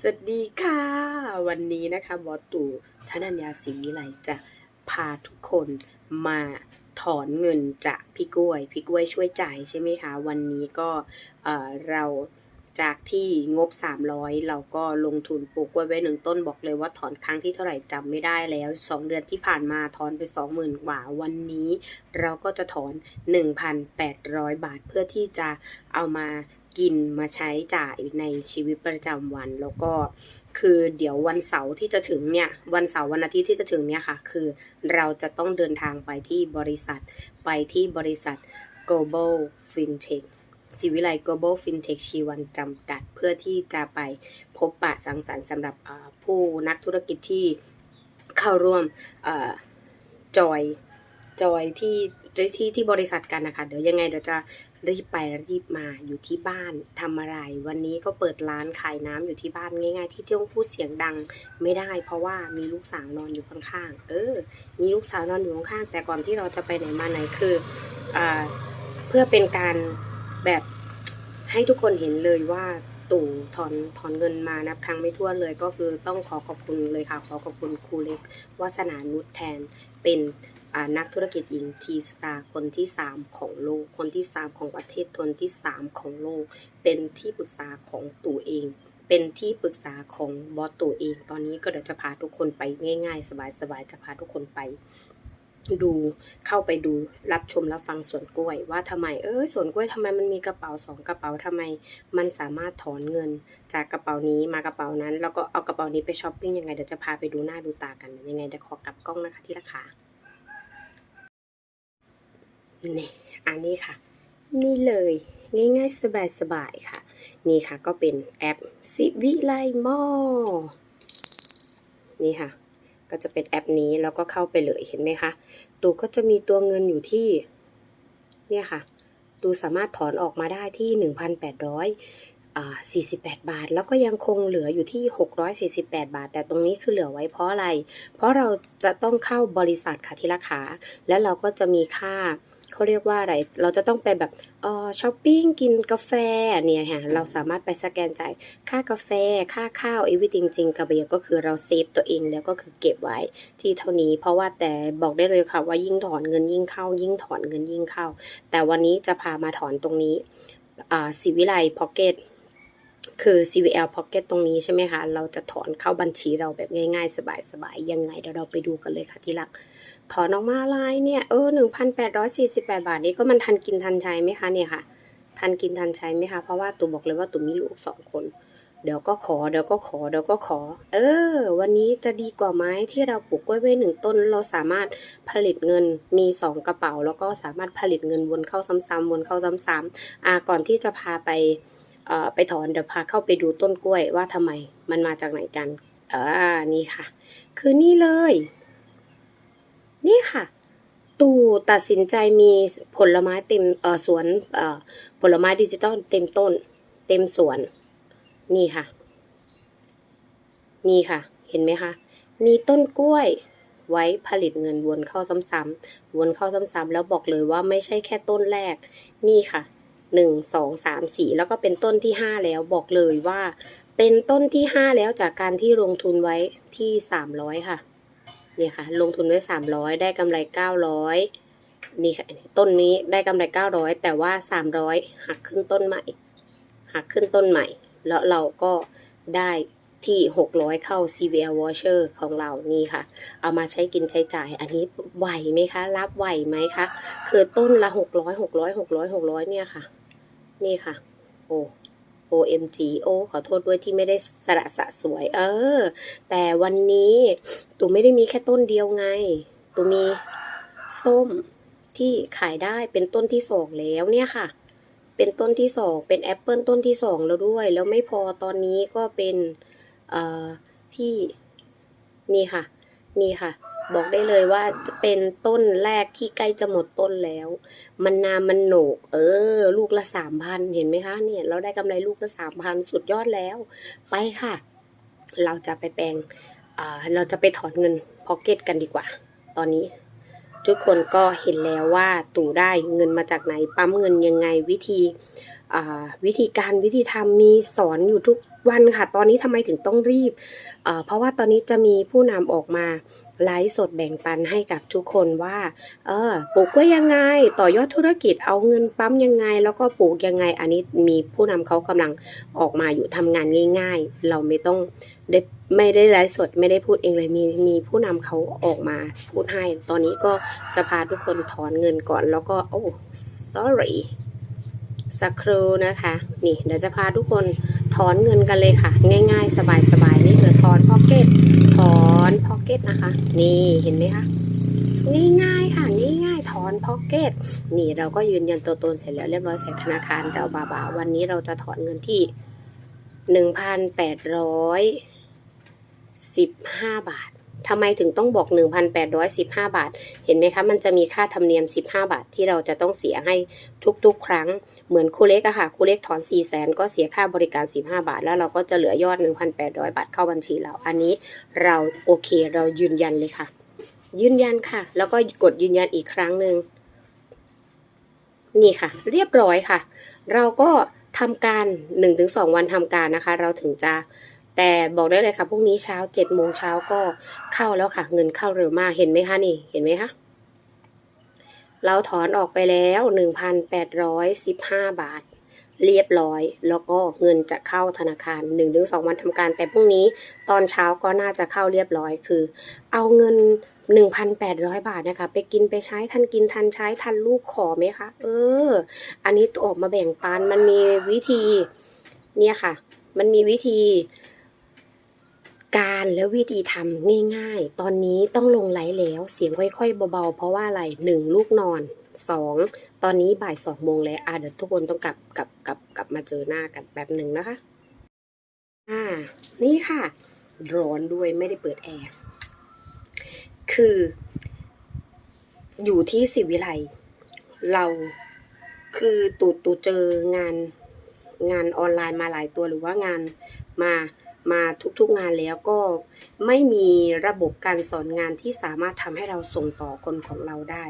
สวัสดีค่ะ วันนี้นะคะบอสตู่ธนัญญาศรีวิไลจะพาทุกคนมาถอนเงินจากพี่กล้วย พี่กล้วยช่วยจ่ายใช่ไหมคะ วันนี้ก็เอ่อเราจากที่งบ 300 เราก็ลงทุนปลูกกล้วยไว้หนึ่งต้นบอกเลยว่าถอนครั้งที่เท่าไหร่จำไม่ได้แล้ว 2 เดือนที่ผ่านมาถอนไป 20,000 กว่า วันนี้ เราก็จะถอน 1,800 บาทเพื่อที่จะเอามา กินมาใช้จ่ายในชีวิตประจำวัน แล้วก็คือเดี๋ยววันเสาร์ที่จะถึงเนี่ยวันเสาร์วันอาทิตย์ที่จะถึงเนี่ยค่ะ คือเราจะต้องเดินทางไปที่บริษัท ไปที่บริษัท global fintech ศิวิไล global fintech ชีวันจำกัด เพื่อที่จะไปพบปะสังสรรค์สำหรับผู้นักธุรกิจที่เข้าร่วมจอยจอยที่ที่ที่บริษัทกันนะคะ เดี๋ยวยังไงเดี๋ยวจะ รีบไปรีบมาอยู่ที่บ้านทำอะไร วันนี้ก็เปิดร้านขายน้ำอยู่ที่บ้านง่าย ๆ ที่ต้องพูดเสียงดังไม่ได้ เพราะว่ามีลูกสาวนอนอยู่ข้างๆ เออ มีลูกสาวนอนอยู่ข้างๆแต่ก่อนที่เราจะไปไหนมาไหนคืออ่าเพื่อเป็นการแบบให้ทุกคนเห็นเลยว่าตู่ถอนถอนเงินมานับครั้งไม่ถ้วนเลย ก็คือต้องขอขอบคุณเลยค่ะ ขอขอบคุณครูเล็กวาสนานุชแทนเป็น นักธุรกิจหญิงทีสตาคนที่ 3 ของโลก คนที่ 3 ของประเทศคนที่ 3 ของโลก เป็นที่ปรึกษาของตู่เอง เป็นที่ปรึกษาของบอสตู่เอง ตอนนี้ก็เดี๋ยวจะพาทุกคนไปง่าย ๆ สบายๆจะพาทุกคนไปดูเข้าไปดูรับชมรับฟังสวนกล้วย ว่าทำไมเออสวนกล้วยทำไมมันมีกระเป๋าสองกระเป๋าทำไม มันสามารถถอนเงิน จากกระเป๋านี้มากระเป๋านั้น แล้วก็เอากระเป๋านี้ไปช้อปปิ้งยังไงเดี๋ยวจะพาไปดูหน้าดูตากันยังไงเดี๋ยวขอกลับกล้องนะคะที่ราคา นี่อันนี้ค่ะ นี่เลยง่ายๆ สบายๆค่ะ นี่ค่ะก็เป็นแอปสิวิไลมอนี่ค่ะ ก็จะเป็นแอปนี้แล้วก็เข้าไปเลยเห็นไหมคะตูก็จะมีตัวเงินอยู่ที่ เนี่ยค่ะตูสามารถถอนออกมาได้ที่1,800อ่า 48 บาท แล้วก็ยังคงเหลืออยู่ที่ 648 บาท แต่ตรงนี้คือเหลือไว้เพราะอะไร เพราะเราจะต้องเข้าบริษัทค่ะที่ราคาแล้วเราก็จะมีค่าเขาเรียกว่าอะไร เราจะต้องไปแบบเออช้อปปิ้งกินกาแฟเนี่ยค่ะเราสามารถไปสแกนจ่ายค่ากาแฟ ค่าข้าวอีวิจริงๆกับเบียก็คือเราเซฟตัวเองแล้วก็คือเก็บไว้ที่เท่านี้ เพราะว่าแต่บอกได้เลยค่ะว่ายิ่งถอนเงินยิ่งเข้า ยิ่งถอนเงินยิ่งเข้า แต่วันนี้จะพามาถอนตรงนี้อ่าสิวิไลพ็อกเก็ต คือ CVL Pocket ตรงนี้ใช่ไหมคะ เราจะถอนเข้าบัญชีเราแบบง่ายๆ สบายๆ ยังไงเดี๋ยวเราไปดูกันเลยค่ะที่รัก ถอนออกมาลายเนี่ย เออ 1,848 บาทนี้ก็มันทันกินทันใช้ไหมคะเนี่ยค่ะ ทันกินทันใช้ไหมคะ เพราะว่าตูบอกเลยว่าตูมีลูกสองคน เดี๋ยวก็ขอ เดี๋ยวก็ขอ เดี๋ยวก็ขอ เออ วันนี้จะดีกว่าไหมที่เราปลูกกล้วยไว้หนึ่งต้น เราสามารถผลิตเงินมีสองกระเป๋า แล้วก็สามารถผลิตเงินวนเข้าซ้ำๆวนเข้าซ้ำๆอ่าก่อนที่จะพาไป ไปถอนเดี๋ยวพาเข้าไปดูต้นกล้วยว่าทำไมมันมาจากไหนกันอ่านี่ค่ะ คือนี่เลย นี่ค่ะ ตู่ตัดสินใจมีผลไม้เต็มเออสวนเออผลไม้ดิจิตอลเต็มต้น เต็มสวน นี่ค่ะ นี่ค่ะ เห็นไหมคะ มีต้นกล้วยไว้ผลิตเงินวนเข้าซ้ำๆวนเข้าซ้ำๆแล้วบอกเลยว่าไม่ใช่แค่ต้นแรก นี่ค่ะ หนึ่งสองสามสี่แล้วก็เป็นต้นที่ห้าแล้วบอกเลยว่า เป็นต้นที่ห้าแล้วจากการที่ลงทุนไว้ที่สามร้อยค่ะนี่ค่ะ ลงทุนไว้สามร้อยได้กำไรเก้าร้อยนี่ค่ะต้นนี้ได้กำไรเก้าร้อยแต่ว่าสามร้อยหักขึ้นต้นใหม่ หักขึ้นต้นใหม่ แล้วเราก็ได้ ที่ 600 เข้า CVL voucher ของเรานี่ค่ะ เอามาใช้กินใช้จ่าย อันนี้ไหวไหมคะ รับไหวไหมคะ คือต้นละ 600 600 600 600 เนี่ยค่ะ นี่ค่ะ โอ้ OMG โอ้ขอโทษด้วยที่ไม่ได้สระสะสวย เออ แต่วันนี้ตูไม่ได้มีแค่ต้นเดียวไง ตูมีส้มที่ขายได้เป็นต้นที่สองแล้วเนี่ยค่ะ เป็นต้นที่สองเป็นแอปเปิลต้นที่สองแล้วด้วย แล้วไม่พอตอนนี้ก็เป็น เอ่อที่นี่ค่ะ นี่ค่ะ บอกได้เลยว่าจะเป็นต้นแรกที่ใกล้จะหมดต้นแล้ว มันนามันโหนก เออ ลูกละสามพันเห็นไหมคะ เนี่ย เราได้กำไรลูกละสามพันสุดยอดแล้ว ไปค่ะ เราจะไปแปลงอ่าเราจะไปถอนเงินพ็อกเก็ตกันดีกว่า ตอนนี้ทุกคนก็เห็นแล้วว่าตู่ได้เงินมาจากไหนปั๊มเงินยังไงวิธีวิธีการวิธีทำมีสอนอยู่ทุก วันค่ะ ตอนนี้ทำไมถึงต้องรีบ เพราะว่าตอนนี้จะมีผู้นำออกมาไลฟ์สดแบ่งปันให้กับทุกคนว่า เออ ปลูกกล้วยยังไง ต่อยอดธุรกิจเอาเงินปั๊มยังไง แล้วก็ปลูกยังไง อันนี้มีผู้นำเขากำลังออกมาอยู่ทำงานง่าย ๆ เราไม่ต้องได้ไม่ได้ไลฟ์สดไม่ได้พูดเองเลยมีมีผู้นำเขาออกมาพูดให้ ตอนนี้ก็จะพาทุกคนถอนเงินก่อน แล้วก็โอ้ sorry สักครู่นะคะ นี่เดี๋ยวจะพาทุกคน ถอนเงินกันเลยค่ะ ง่ายๆ สบายๆนี่คือถอนพ็อกเก็ตถอนพ็อกเก็ตนะคะ นี่เห็นไหมคะง่ายๆค่ะง่ายๆถอนพ็อกเก็ตนี่เราก็ยืนยันตัวตนเสร็จแล้วเรียบร้อยใส่ธนาคารเราบาบาวันนี้เราจะถอนเงินที่หนึ่งพันแปดร้อยสิบห้าบาท ทำไมถึงต้องบอก 1,815 บาท เห็นไหมคะ มันจะมีค่าธรรมเนียม 15 บาทที่เราจะต้องเสียให้ทุกๆ ครั้ง เหมือนคูเล็กอะค่ะคูเล็กถอน 4 0 0แสนก็เสียค่าบริการ 15 บาท แล้วเราก็จะเหลือยอด 1,800 บาทเข้าบัญชีเรา อันนี้เราโอเค เรายืนยันเลยค่ะ ยืนยันค่ะ แล้วก็กดยืนยันอีกครั้งหนึ่งนี่ค่ะ เรียบร้อยค่ะ เราก็ทำการ 1-2 วันทำการนะคะ เราถึงจะ แต่บอกได้เลยค่ะพรุ่งนี้เช้า7โมงเช้าก็เข้าแล้วค่ะ เงินเข้าเร็วมากเห็นไหมคะนี่เห็นไหมคะเราถอนออกไปแล้ว1,815บาท เรียบร้อย แล้วก็เงินจะเข้าธนาคาร1-2วันทำการ แต่พรุ่งนี้ตอนเช้าก็น่าจะเข้าเรียบร้อยคือ เอาเงิน1,800 บาทนะคะ ไปกินไปใช้ทันกินทันใช้ทันลูกขอไหมคะ เออ อันนี้ตัวออกมาแบ่งปันมันมีวิธี เนี่ยค่ะ มันมีวิธี การและวิธีทำง่ายๆ ตอนนี้ต้องลงไลฟ์แล้ว เสียงค่อยๆเบาๆ เพราะว่าอะไรหนึ่งลูกนอนสองตอนนี้บ่ายสองโมงแล้วอะเดี๋ยวทุกคนต้องกลับกลับกลับกลับมาเจอหน้ากันแบบหนึ่งนะคะ อ่า นี่ค่ะ ร้อนด้วยไม่ได้เปิดแอร์ คือ อยู่ที่สิวิไลเราคือตูดตูเจองานงานออนไลน์มาหลายตัวหรือว่างานมา มาทุกๆงานแล้วก็ไม่มีระบบการสอนงานที่สามารถทำให้เราส่งต่อคนของเราได้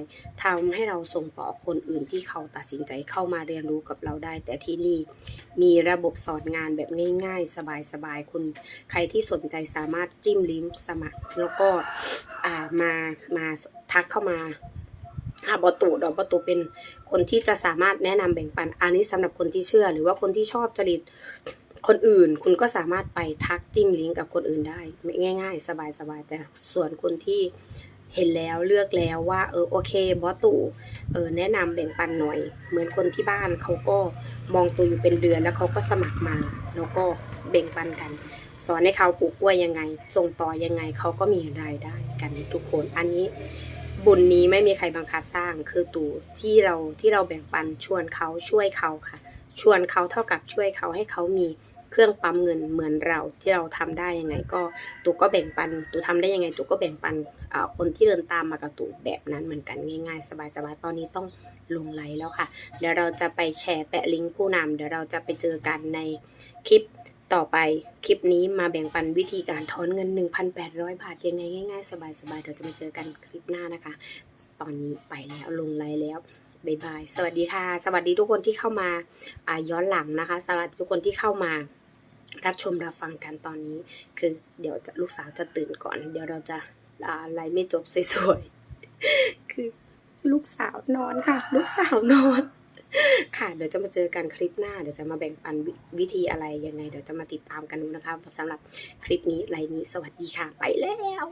ทำให้เราส่งต่อคนอื่นที่เขาตัดสินใจเข้ามาเรียนรู้กับเราได้ แต่ที่นี่มีระบบสอนงานแบบง่าย ๆ สบายๆคุณใครที่สนใจสามารถจิ้มลิงก์สมัคร แล้วก็ามามาทักเข้ามาอ่าบอตูดอกบอตูเป็นคนที่จะสามารถแนะนำแบ่งปันอันนี้สำหรับคนที่เชื่อ หรือว่าคนที่ชอบจริต คนอื่นคุณก็สามารถไปทักจิ้มลิงก์กับคนอื่นได้ง่าย ๆ สบายๆแต่ส่วนคนที่เห็นแล้วเลือกแล้วว่า เออโอเคบอสตู่เออแนะนำแบ่งปันหน่อย เหมือนคนที่บ้านเขาก็มองตัวอยู่เป็นเดือนแล้วเขาก็สมัครมา แล้วก็แบ่งปันกัน สอนให้เขาปลูกกล้วยยังไง ส่งต่อยังไงเขาก็มีรายได้กันทุกคนอันนี้บุญนี้ไม่มีใครบังคับสร้างคือตู่ที่เราที่เราแบ่งปันชวนเขาช่วยเขาค่ะ ชวนเขาเท่ากับช่วยเขาให้เขามี เครื่องปั๊มเงินเหมือนเราที่เราทำได้ยังไง ก็ตูก็แบ่งปันตู่ทำได้ยังไงตูก็แบ่งปันคนที่เดินตามมากับตูแบบนั้นเหมือนกันง่ายๆ สบายๆตอนนี้ต้องลงไลน์แล้วค่ะ เดี๋ยวเราจะไปแชร์แปะลิงก์ผู้นำเดี๋ยวเราจะไปเจอกันในคลิปต่อไปคลิปนี้มาแบ่งปันวิธีการถอนเงิน 1,800 บาทยังไงง่ายๆ สบายๆ เดี๋ยวจะมาเจอกันคลิปหน้านะคะ ตอนนี้ไปแล้วลงไลน์แล้วบายบาย สวัสดีค่ะ สวัสดีทุกคนที่เข้ามาย้อนหลังนะคะ สวัสดีทุกคนที่เข้ามา รับชมรับฟังกันตอนนี้ คือเดี๋ยวจะลูกสาวจะตื่นก่อน เดี๋ยวเราจะอ่าไลน์ไม่จบสวยๆ คือลูกสาวนอนค่ะ ลูกสาวนอน ค่ะ เดี๋ยวจะมาเจอกันคลิปหน้า เดี๋ยวจะมาแบ่งปันวิวิธีอะไรยังไง เดี๋ยวจะมาติดตามกันดูนะคะสำหรับคลิปนี้ไลน์นี้สวัสดีค่ะ ไปแล้ว